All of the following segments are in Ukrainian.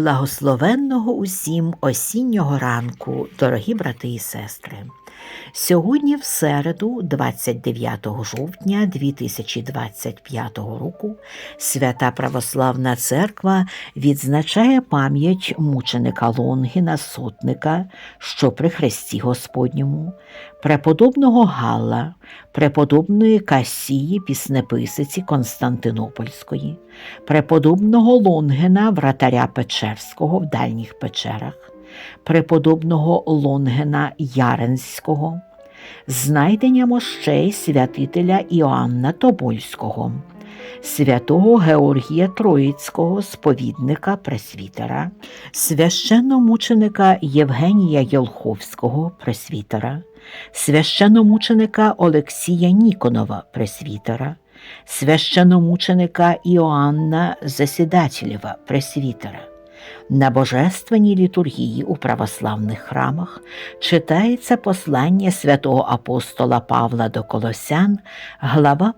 Благословенного усім осіннього ранку, дорогі брати і сестри. Сьогодні, в середу, 29 жовтня 2025 року, Свята Православна Церква відзначає пам'ять мученика Лонгіна Сотника, що при Христі Господньому, преподобного Галла, преподобної Касії Піснеписиці Константинопольської, преподобного Лонгена вратаря Печерського в дальніх печерах, преподобного Лонгена Яренського, знайдення мощей святителя Іоанна Тобольського, святого Георгія Троїцького, сповідника пресвітера, священномученика Євгенія Єлховського пресвітера, священномученика Олексія Ніконова пресвітера, священномученика Іоанна Засідателєва пресвітера. На божественній літургії у православних храмах читається послання святого апостола Павла до Колосян, глава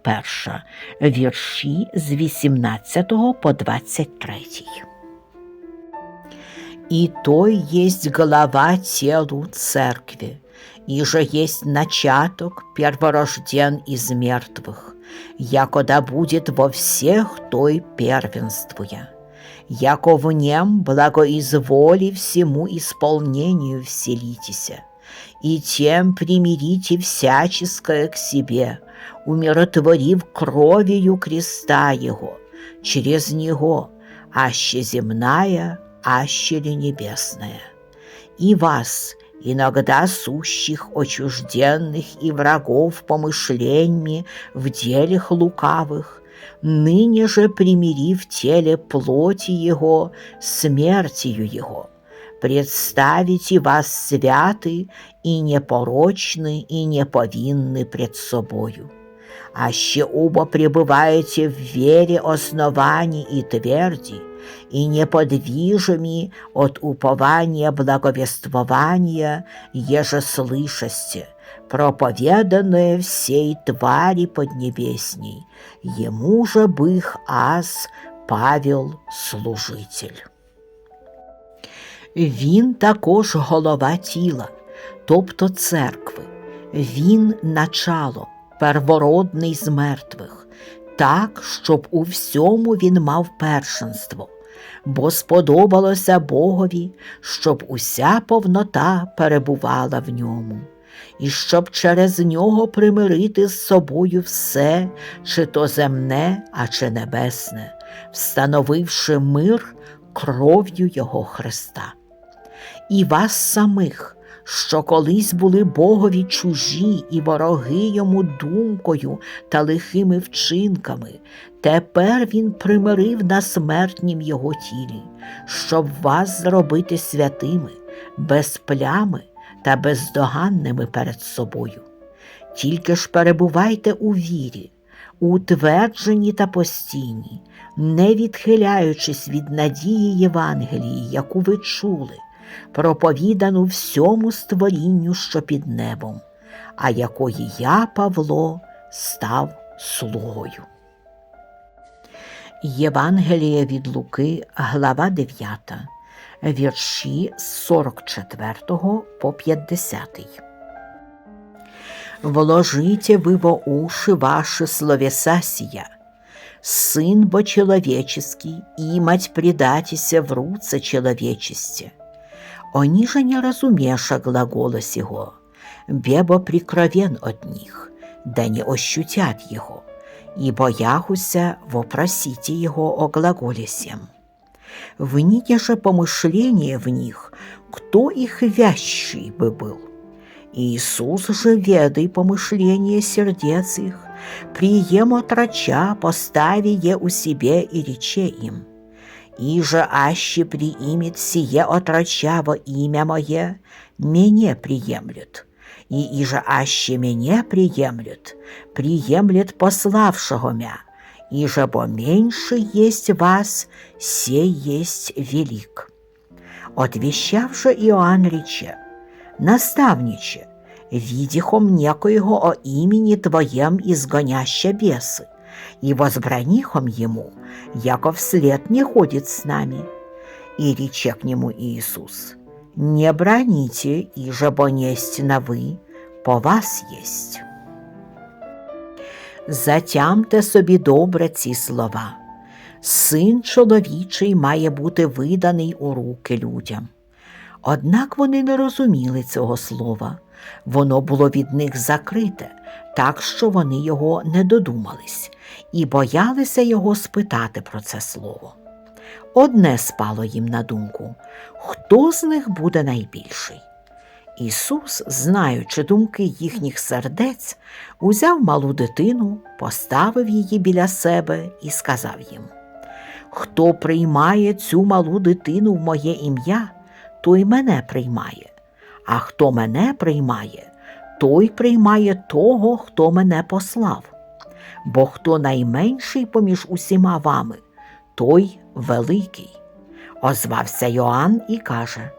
1, вірші з 18 по 23. «И той есть голова телу церкви, и же есть начаток перворожден из мертвых, якода будет во всех той первенствуя» яко в нем благоизволи всему исполнению вселитеся, и тем примирите всяческое к себе, умиротворив кровью креста Его, через Него, аще земная, аще ли небесная. И вас, иногда сущих отчужденных и врагов помышлениями в делях лукавых, ныне же примири в теле плоти Его смертью Его. Представите вас святы и непорочны и неповинны пред собою. Аще оба пребываете в вере оснований и тверди, и неподвижими от упования благовествования, еже слышасте, проповеданное всей твари поднебесней, ему же бых аз Павел служитель. Він також голова тіла, тобто церкви, він начало, первородний з мертвих, так, щоб у всьому він мав першенство, бо сподобалося Богові, щоб уся повнота перебувала в ньому і щоб через нього примирити з собою все, чи то земне, а чи небесне, встановивши мир кров'ю Його Христа. І вас самих, що колись були Богові чужі і вороги йому думкою та лихими вчинками, тепер Він примирив на смертнім Його тілі, щоб вас зробити святими, без плями та бездоганними перед собою. Тільки ж перебувайте у вірі, утверджені та постійні, не відхиляючись від надії Євангелії, яку ви чули, проповідану всьому створінню, що під небом, а якої я, Павло, став слугою. Євангеліє від Луки, глава 9 вірші з 44 по 50. Вложите вы во уши ваши словеса сия, Сын бо человеческий, имать предатися в руце человечесте. Они же не разумеша глагола сего, бебо прикровен от них, да не ощутят его, ибо яхуся вопросите его о глаголе сем вните же помышления в них, кто их вящий бы был. Иисус же, ведай помышления сердец их, прием отрача, постави е у себе и рече им. И же аще приимет сие отрача во имя мое, мене приемлет. И иже аще мене приемлет, приемлет пославшего мя, и же бо меньше есть вас, сей есть велик. Отвещавши Иоанн рече, наставниче, видихом некоего о имени Твоем изгоняща бесы, и возбранихом ему, яко вслед не ходит с нами. И рече к нему Иисус, «Не броните, иже бо несть на ви, по вас єсть». Затямте собі добре ці слова. Син чоловічий має бути виданий у руки людям. Однак вони не розуміли цього слова. Воно було від них закрите, так що вони його не додумались і боялися його спитати про це слово. Одне спало їм на думку хто з них буде найбільший? Ісус, знаючи думки їхніх сердець, узяв малу дитину, поставив її біля себе і сказав їм: Хто приймає цю малу дитину в моє ім'я, той мене приймає, а хто мене приймає, той приймає того, хто мене послав. Бо хто найменший поміж усіма вами, той великий. Озвався Йоанн і каже: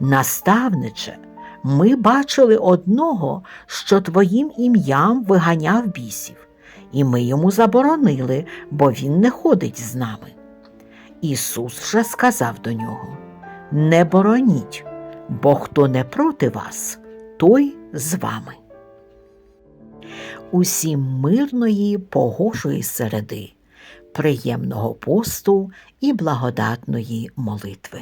Наставниче, ми бачили одного, що твоїм ім'ям виганяв бісів, і ми йому заборонили, бо він не ходить з нами. Ісус же сказав до нього: Не бороніть, бо хто не проти вас, той з вами. Усім мирної погожої середи, приємного посту і благодатної молитви.